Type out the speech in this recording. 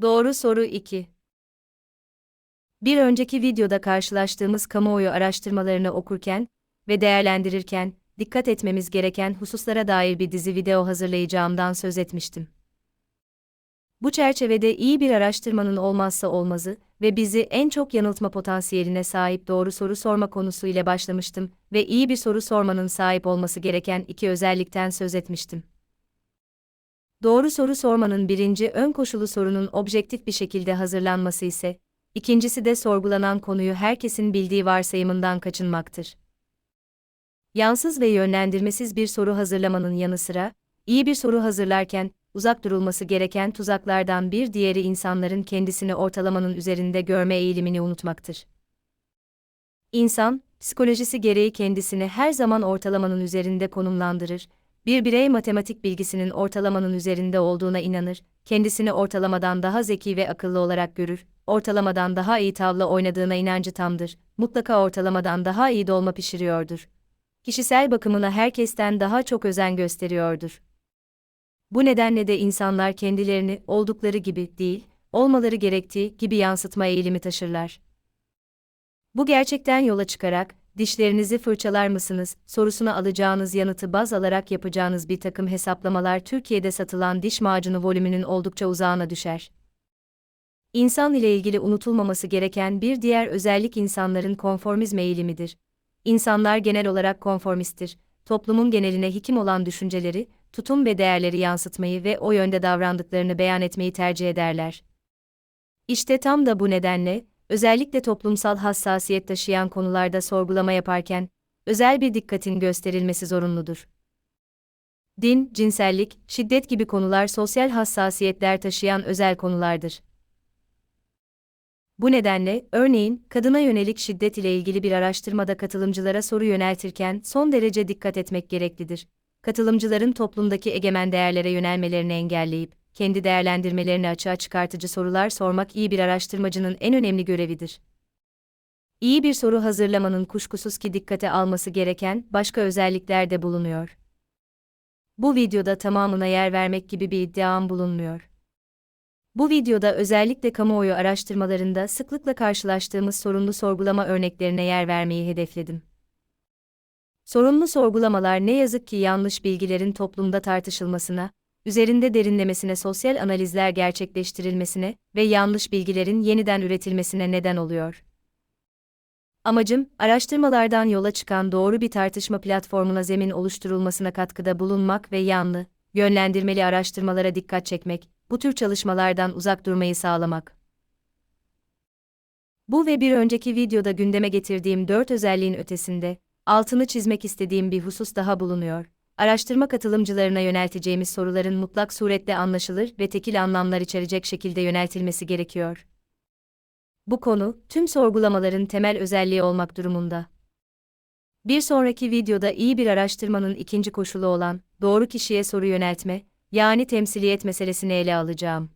Doğru soru 2. Bir önceki videoda karşılaştığımız kamuoyu araştırmalarını okurken ve değerlendirirken dikkat etmemiz gereken hususlara dair bir dizi video hazırlayacağımdan söz etmiştim. Bu çerçevede iyi bir araştırmanın olmazsa olmazı ve bizi en çok yanıltma potansiyeline sahip doğru soru sorma konusu ile başlamıştım ve iyi bir soru sormanın sahip olması gereken iki özellikten söz etmiştim. Doğru soru sormanın birinci ön koşulu sorunun objektif bir şekilde hazırlanması ise, ikincisi de sorgulanan konuyu herkesin bildiği varsayımından kaçınmaktır. Yansız ve yönlendirmesiz bir soru hazırlamanın yanı sıra, iyi bir soru hazırlarken, uzak durulması gereken tuzaklardan bir diğeri insanların kendisini ortalamanın üzerinde görme eğilimini unutmaktır. İnsan, psikolojisi gereği kendisini her zaman ortalamanın üzerinde konumlandırır, bir birey matematik bilgisinin ortalamanın üzerinde olduğuna inanır, kendisini ortalamadan daha zeki ve akıllı olarak görür, ortalamadan daha iyi tavla oynadığına inancı tamdır, mutlaka ortalamadan daha iyi dolma pişiriyordur. Kişisel bakımına herkesten daha çok özen gösteriyordur. Bu nedenle de insanlar kendilerini oldukları gibi değil, olmaları gerektiği gibi yansıtma eğilimi taşırlar. Bu gerçekten yola çıkarak, dişlerinizi fırçalar mısınız sorusuna alacağınız yanıtı baz alarak yapacağınız bir takım hesaplamalar Türkiye'de satılan diş macunu volümünün oldukça uzağına düşer. İnsan ile ilgili unutulmaması gereken bir diğer özellik insanların konformizm eğilimidir. İnsanlar genel olarak konformisttir. Toplumun geneline hikim olan düşünceleri, tutum ve değerleri yansıtmayı ve o yönde davrandıklarını beyan etmeyi tercih ederler. İşte tam da bu nedenle, özellikle toplumsal hassasiyet taşıyan konularda sorgulama yaparken, özel bir dikkatin gösterilmesi zorunludur. Din, cinsellik, şiddet gibi konular sosyal hassasiyetler taşıyan özel konulardır. Bu nedenle, örneğin, kadına yönelik şiddet ile ilgili bir araştırmada katılımcılara soru yöneltirken son derece dikkat etmek gereklidir. Katılımcıların toplumdaki egemen değerlere yönelmelerini engelleyip, kendi değerlendirmelerini açığa çıkartıcı sorular sormak iyi bir araştırmacının en önemli görevidir. İyi bir soru hazırlamanın kuşkusuz ki dikkate alması gereken başka özellikler de bulunuyor. Bu videoda tamamına yer vermek gibi bir iddiam bulunmuyor. Bu videoda özellikle kamuoyu araştırmalarında sıklıkla karşılaştığımız sorunlu sorgulama örneklerine yer vermeyi hedefledim. Sorunlu sorgulamalar ne yazık ki yanlış bilgilerin toplumda tartışılmasına, üzerinde derinlemesine sosyal analizler gerçekleştirilmesine ve yanlış bilgilerin yeniden üretilmesine neden oluyor. Amacım, araştırmalardan yola çıkan doğru bir tartışma platformuna zemin oluşturulmasına katkıda bulunmak ve yanlı, yönlendirmeli araştırmalara dikkat çekmek, bu tür çalışmalardan uzak durmayı sağlamak. Bu ve bir önceki videoda gündeme getirdiğim dört özelliğin ötesinde, altını çizmek istediğim bir husus daha bulunuyor. Araştırma katılımcılarına yönelteceğimiz soruların mutlak surette anlaşılır ve tekil anlamlar içerecek şekilde yöneltilmesi gerekiyor. Bu konu, tüm sorgulamaların temel özelliği olmak durumunda. Bir sonraki videoda iyi bir araştırmanın ikinci koşulu olan, doğru kişiye soru yöneltme, yani temsiliyet meselesini ele alacağım.